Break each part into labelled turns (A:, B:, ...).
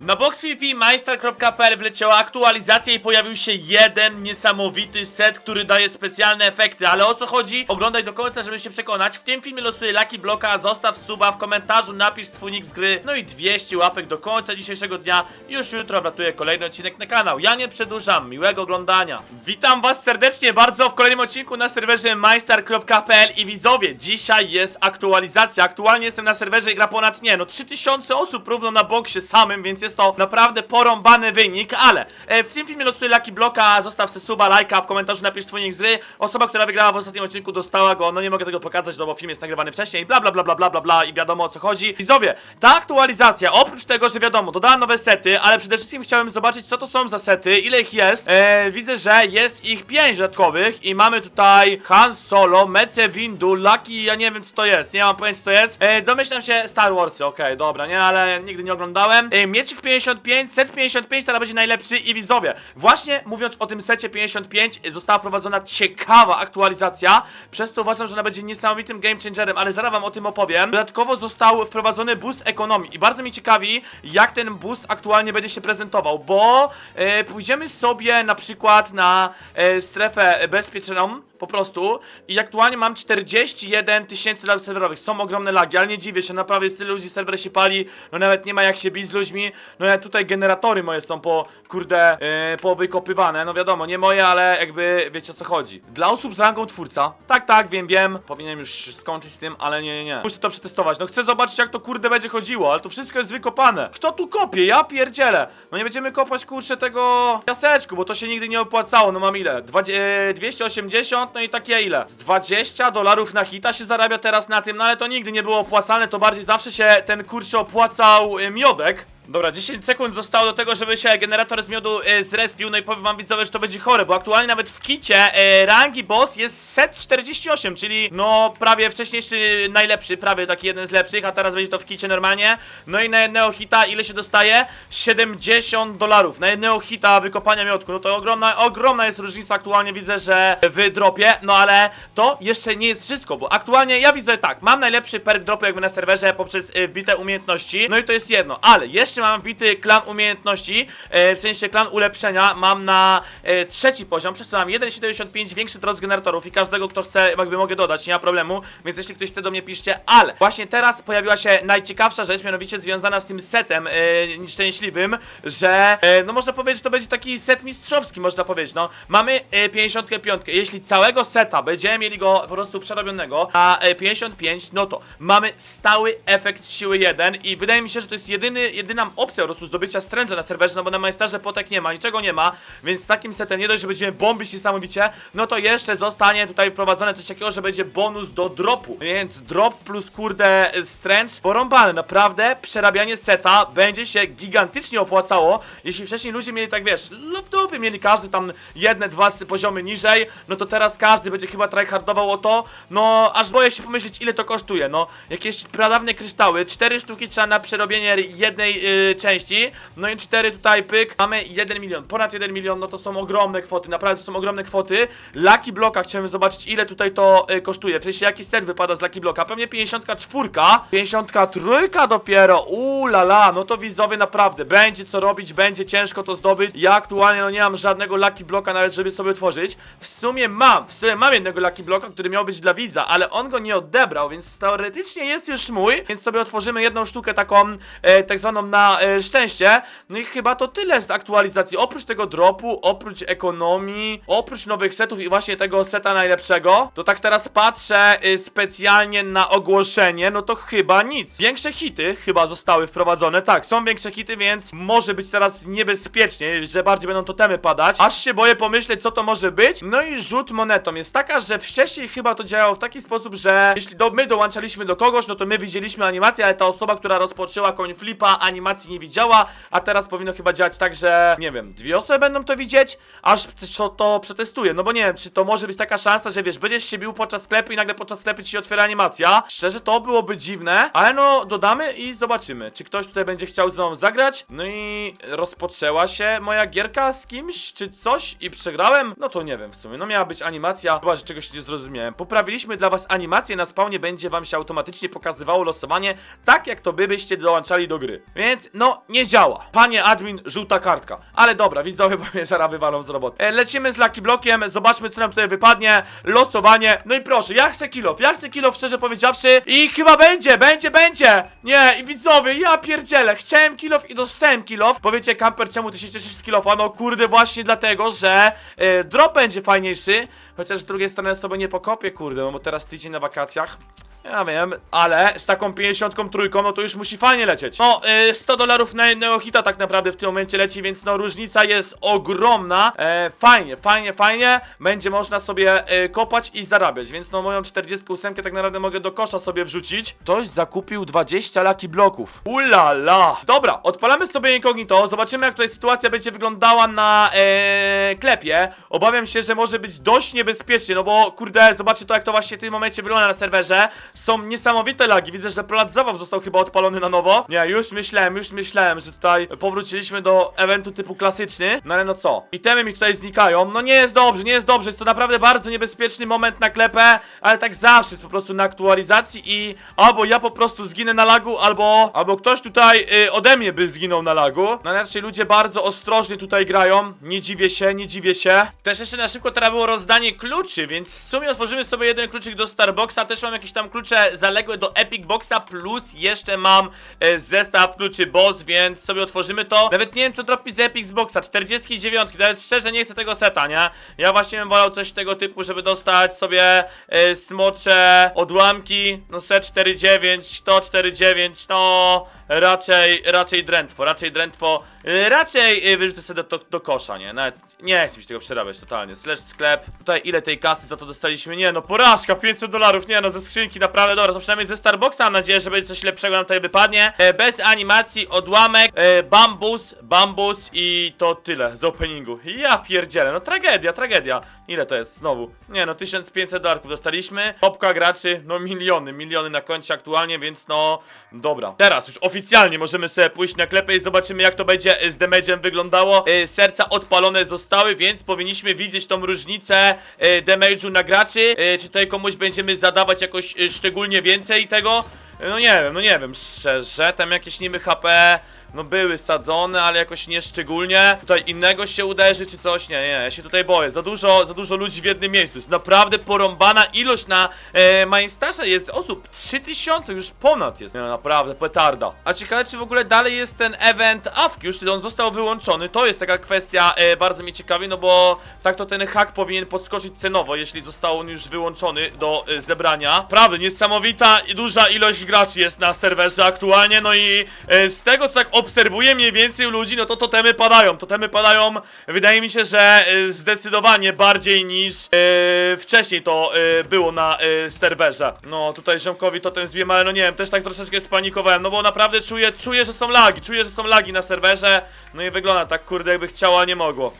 A: Na boxpvpmeister.pl wleciała aktualizacja i pojawił się jeden niesamowity set, który daje specjalne efekty. Ale o co chodzi? Oglądaj do końca, żeby się przekonać. W tym filmie losuję Lucky Bloka, zostaw suba w komentarzu, napisz swój nick z gry. No i 200 łapek do końca dzisiejszego dnia. Już jutro wlatuje kolejny odcinek na kanał. Ja nie przedłużam, miłego oglądania. Witam was serdecznie bardzo w kolejnym odcinku na serwerze meister.pl i widzowie, dzisiaj jest aktualizacja. Aktualnie jestem na serwerze i gra ponad, nie no, 3000 osób równo na boksie samym, więc jest to naprawdę porąbany wynik, ale e, w tym filmie losuję Lucky Bloka, zostaw sobie suba, lajka, w komentarzu napisz swój nick z gry. Osoba, która wygrała w ostatnim odcinku dostała go, no nie mogę tego pokazać, no bo film jest nagrywany wcześniej, bla bla bla bla bla bla bla i wiadomo o co chodzi. Widzowie, ta aktualizacja, oprócz tego, że wiadomo, dodała nowe sety, ale przede wszystkim chciałem zobaczyć co to są za sety, ile ich jest. E, widzę, że jest ich 5 dodatkowych i mamy tutaj Han Solo, Mece Windu, Lucky, ja nie wiem co to jest, nie mam pojęcia co to jest. E, domyślam się Star Warsy, okej, dobra, nie, ale nigdy nie oglądałem. E, Miecik 55, set 55 teraz będzie najlepszy i widzowie, właśnie mówiąc o tym secie 55 e, została prowadzona ciekawa aktualizacja, przez to uważam, że ona będzie niesamowitym game changerem, ale zaraz wam o tym opowiem. Dodatkowo został wprowadzony boost ekonomii i bardzo mi ciekawi, jak ten boost aktualnie będzie się prezentował, bo e, pójdziemy sobie na przykład na e, strefę bezpieczną, po prostu i aktualnie mam 41 tysięcy lat serwerowych. Są ogromne lagi, ale nie dziwię się, naprawdę jest tyle ludzi, serwer się pali, no nawet nie ma jak się bić z ludźmi, no ja tutaj generatory moje są po, kurde, yy, powykopywane, no wiadomo, nie moje, ale jakby wiecie o co chodzi. Dla osób z rangą twórca, tak, tak, wiem, wiem, powinienem już skończyć z tym, ale nie, nie, nie. Muszę to przetestować, no chcę zobaczyć jak to kurde będzie chodziło, ale to wszystko jest wykopane. Kto tu kopie? Ja pierdzielę. No nie będziemy kopać kurczę tego piaseczku, bo to się nigdy nie opłacało, no mam ile? Dwa, e, 280, no i takie ile? Z 20 dolarów na hita się zarabia teraz na tym, no ale to nigdy nie było opłacalne, to bardziej zawsze się ten kurczę opłacał e, miodek. Dobra, 10 sekund zostało do tego, żeby się generator z miodu e, zrespił, no i powiem wam widzowie, że to będzie chore, bo aktualnie nawet w kicie e, rangi boss jest set 48, czyli no prawie wcześniejszy najlepszy, prawie taki jeden z lepszych, a teraz będzie to w kicie normalnie. No i na jednego hita ile się dostaje? 70 dolarów, na jednego hita wykopania miodku, no to ogromna, ogromna jest różnica aktualnie widzę, że w dropie, no ale to jeszcze nie jest wszystko, bo aktualnie ja widzę tak, mam najlepszy perk dropu jakby na serwerze poprzez e, wbite umiejętności, no i to jest jedno, ale jeszcze mam wbity klan umiejętności, e, w sensie klan ulepszenia. Mam na e, trzeci poziom, przez co mam 1,75 większy drot z generatorów i każdego kto chce jakby mogę dodać, nie ma problemu, więc jeśli ktoś chce do mnie piszcie, ale właśnie teraz pojawiła się najciekawsza rzecz, mianowicie związana z tym setem e, nieszczęśliwym, że no można powiedzieć, że to będzie taki set mistrzowski, można powiedzieć, no. Mamy e, 55, jeśli całego seta będziemy mieli go po prostu przerobionego na e, 55, no to mamy stały efekt siły 1 i wydaje mi się, że to jest jedyny, jedyna opcja po prostu zdobycia stręża na serwerze, no bo na majsterze potek nie ma, niczego nie ma, więc z takim setem nie dość, że będziemy bombić niesamowicie, no to jeszcze zostanie tutaj wprowadzone coś takiego, że będzie bonus do dropu, więc drop plus kurde stręcz porąbane, naprawdę przerabianie seta będzie się gigantycznie opłacało, jeśli wcześniej ludzie mieli tak wiesz, no w dupie mieli każdy tam jedne, dwa poziomy niżej, no to teraz każdy będzie chyba tryhardował o to, no aż boję się pomyśleć ile to kosztuje, no. Jakieś pradawne kryształy, cztery sztuki trzeba na przerobienie jednej yy, części, no i cztery tutaj pyk, mamy 1 milion, ponad 1 milion, no to są ogromne kwoty, naprawdę to są ogromne kwoty, Lucky Bloka chciałem zobaczyć ile tutaj to yy, kosztuje, w sensie jaki set wypada z Lucky Bloka, pewnie 54, 53 dopiero, uuu la la, no to widzowie naprawdę, będzie co robić, będzie ciężko to zdobyć, ja aktualnie no nie mam żadnego Lucky Bloka nawet, żeby sobie tworzyć, w sumie mam, w sumie mam jednego Lucky Bloka, który miał być dla widza, ale on go nie odebrał, więc teoretycznie jest już mój, więc sobie otworzymy jedną sztukę taką, e, tak zwaną na e, szczęście, no i chyba to tyle z aktualizacji, oprócz tego dropu, oprócz ekonomii, oprócz nowych setów i właśnie tego seta najlepszego, to tak teraz patrzę e, specjalnie na ogłoszenie, no to chyba nic. Większe hity chyba zostały wprowadzone, tak, są większe hity, więc może być teraz niebezpiecznie, że bardziej będą totemy padać, aż się boję pomyśleć, co to może być. No i rzut monetą jest taka, że wcześniej chyba to działało w taki sposób, że jeśli do, my dołączaliśmy do kogoś, no to my widzieliśmy animację, ale ta osoba, która rozpoczęła koń flipa, animacji nie widziała, a teraz powinno chyba działać tak, że nie wiem, dwie osoby będą to widzieć, aż to, to przetestuję, no bo nie wiem, czy to może być taka szansa, że wiesz, będziesz się bił podczas sklepu i nagle podczas sklepu ci się otwiera animacja. Szczerze, to byłoby dziwne, ale no, dodamy i zobaczymy, czy ktoś tutaj będzie chciał z nami zagrać. No i rozpoczęła się moja gierka z kimś, czy coś i przegrałem? No to nie wiem w sumie, no miała być animacja, chyba, że czegoś nie zrozumiałem. Poprawiliśmy dla was animację, na spawnie będzie wam się automatycznie pokazywało losowanie, tak jak to by byście dołączali do gry. Więc więc no nie działa. Panie admin, żółta kartka. Ale dobra, widzowie, bo mnie zaraz wywalą z roboty. E, lecimy z Lucky Blockiem, zobaczmy co nam tutaj wypadnie. Losowanie. No i proszę, ja chcę kilof, ja chcę kilof, szczerze powiedziawszy. I chyba będzie, będzie, będzie. Nie, i widzowie, ja pierdzielę. Chciałem kilof i dostałem kilof. Powiecie, kamper, czemu ty się cieszysz z kilofa? No kurde, właśnie dlatego, że e, drop będzie fajniejszy. Chociaż z drugiej strony sobie nie pokopię, kurde, no bo teraz tydzień na wakacjach. Ja wiem, ale z taką 53 no to już musi fajnie lecieć. No, y, 100 dolarów na jednego hita tak naprawdę w tym momencie leci, więc no różnica jest ogromna. E, fajnie, fajnie, fajnie. Będzie można sobie e, kopać i zarabiać, więc no moją 48 tak naprawdę mogę do kosza sobie wrzucić. Ktoś zakupił 20 laki bloków. Ulala! Dobra, odpalamy sobie incognito, zobaczymy jak tutaj sytuacja będzie wyglądała na e, klepie. Obawiam się, że może być dość niebezpiecznie, no bo kurde, zobaczcie to jak to właśnie w tym momencie wygląda na serwerze. Są niesamowite lagi, widzę, że plac zabaw został chyba odpalony na nowo. Nie, już myślałem, już myślałem, że tutaj powróciliśmy do eventu typu klasyczny. No ale no co? Itemy mi tutaj znikają. No nie jest dobrze, nie jest dobrze. Jest to naprawdę bardzo niebezpieczny moment na klepę, ale tak zawsze jest po prostu na aktualizacji i albo ja po prostu zginę na lagu, albo, albo ktoś tutaj y, ode mnie by zginął na lagu. No raczej ludzie bardzo ostrożnie tutaj grają. Nie dziwię się, nie dziwię się. Też jeszcze na szybko teraz było rozdanie kluczy, więc w sumie otworzymy sobie jeden kluczyk do Starboxa. Też mam jakieś tam klucze zaległe do Epic Boxa, plus jeszcze mam e, zestaw kluczy Boss, więc sobie otworzymy to. Nawet nie wiem, co dropi z Epic Boxa. 49, nawet szczerze nie chcę tego seta, nie? Ja właśnie bym wolał coś tego typu, żeby dostać sobie e, smocze odłamki. No set 49, to 49, to raczej, raczej drętwo, raczej drętwo. e, Raczej e, wyrzucę sobie do, do, do kosza, nie? Nawet nie chcę mi się tego przerabiać totalnie. Slash sklep. Tutaj ile tej kasy za to dostaliśmy? Nie no, porażka, 500 dolarów, nie no, ze skrzynki, naprawdę, dobra, to przynajmniej ze Starbucksa mam nadzieję, że będzie coś lepszego nam tutaj wypadnie. E, bez animacji, odłamek, e, bambus, bambus i to tyle z openingu. Ja pierdzielę, no tragedia, tragedia. Ile to jest znowu? Nie no, 1500 dolarków dostaliśmy. Topka graczy, no miliony, miliony na koncie aktualnie, więc no, dobra. Teraz już oficjalnie możemy sobie pójść na klepę i zobaczymy jak to będzie z damage'em wyglądało. E, serca odpalone zostały, więc powinniśmy widzieć tą różnicę e, damage'u na graczy. E, czy tutaj komuś będziemy zadawać jakoś e, szczególnie więcej tego? No nie wiem, no nie wiem, szczerze, tam jakieś niby HP no były sadzone, ale jakoś nie szczególnie. Tutaj innego się uderzy czy coś? Nie, nie, ja się tutaj boję. Za dużo, za dużo ludzi w jednym miejscu. Jest naprawdę porąbana ilość na e. Jest osób 3000, już ponad jest. Nie, no, naprawdę, petarda. A ciekawe, czy w ogóle dalej jest ten event AFK już, czy on został wyłączony? To jest taka kwestia, e, bardzo mnie ciekawi, no bo tak to ten hack powinien podskoczyć cenowo, jeśli został on już wyłączony do e, zebrania. Prawda, niesamowita i duża ilość graczy jest na serwerze aktualnie, no i e, z tego co tak obserwuję mniej więcej u ludzi, no to totemy padają. Totemy padają, wydaje mi się, że e, zdecydowanie bardziej niż e, wcześniej to e, było na serwerze. No tutaj ziomkowi totem zbiłem, ale no nie wiem, też tak troszeczkę spanikowałem, no bo naprawdę czuję, czuję, że są lagi, czuję, że są lagi na serwerze, no i wygląda tak kurde jakby chciała, nie mogło.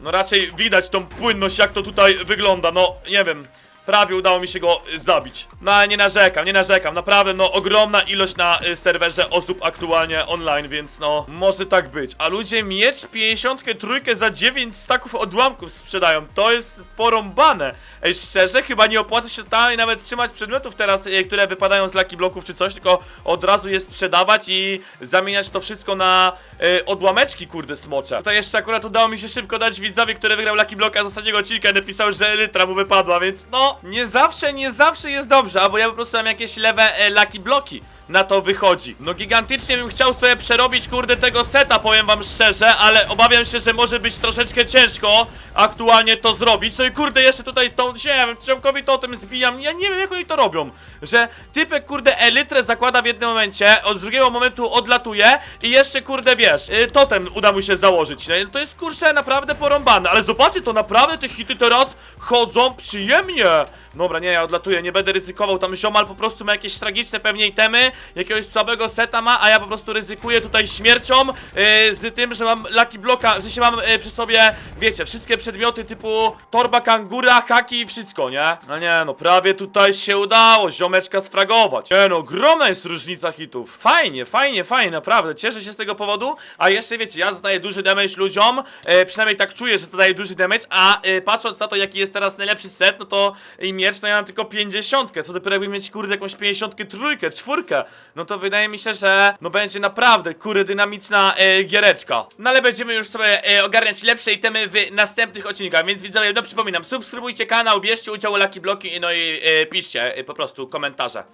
A: No raczej widać tą płynność, jak to tutaj wygląda, no nie wiem. Prawie udało mi się go y, zabić. No ale nie narzekam, nie narzekam. Naprawdę, no ogromna ilość na y, serwerze osób aktualnie online, więc no może tak być. A ludzie miecz 53 za 9 staków odłamków sprzedają. To jest porąbane. Ej, szczerze, chyba nie opłaca się totalnie nawet trzymać przedmiotów teraz, y, które wypadają z Lucky Bloków czy coś, tylko od razu je sprzedawać i zamieniać to wszystko na y, odłameczki, kurde, smocze. Tutaj jeszcze akurat udało mi się szybko dać widzowi, który wygrał Lucky Bloka z ostatniego odcinka, napisał, że litra mu wypadła, więc no, nie zawsze, nie zawsze jest dobrze, albo ja po prostu mam jakieś lewe e, Lucky Bloki. Na to wychodzi. No gigantycznie bym chciał sobie przerobić kurde tego seta, powiem wam szczerze, ale obawiam się, że może być troszeczkę ciężko aktualnie to zrobić. No i kurde, jeszcze tutaj tą, wiem, ciągowi to o tym zbijam, ja nie wiem jak oni to robią. Że typek kurde elytrę zakłada w jednym momencie, od drugiego momentu odlatuje i jeszcze kurde wiesz, y, totem uda mu się założyć. No, to jest kurczę naprawdę porąbane, ale zobaczcie, to naprawdę te hity teraz chodzą przyjemnie. Dobra, nie, ja odlatuję, nie będę ryzykował, tam ziomal po prostu ma jakieś tragiczne pewnie itemy, jakiegoś słabego seta ma, a ja po prostu ryzykuję tutaj śmiercią yy, z tym, że mam Lucky Bloka, w sensie mam yy, przy sobie, wiecie, wszystkie przedmioty typu torba kangura, haki i wszystko, nie? No nie, no prawie tutaj się udało ziomeczka sfragować. Nie no, ogromna jest różnica hitów. Fajnie, fajnie, fajnie, naprawdę, cieszę się z tego powodu, a jeszcze wiecie, ja zadaję duży damage ludziom, yy, przynajmniej tak czuję, że zadaję duży damage, a patrząc na to, jaki jest teraz najlepszy set, no to i miecz, to ja mam tylko 50, co dopiero jakby mieć kurde jakąś 53, czwórkę, no to wydaje mi się, że no będzie naprawdę kury dynamiczna e, giereczka. No ale będziemy już sobie e, ogarniać lepsze itemy w następnych odcinkach, więc widzowie, no przypominam, subskrybujcie kanał, bierzcie udział w Lucky Bloki, no i e, piszcie e, po prostu komentarze.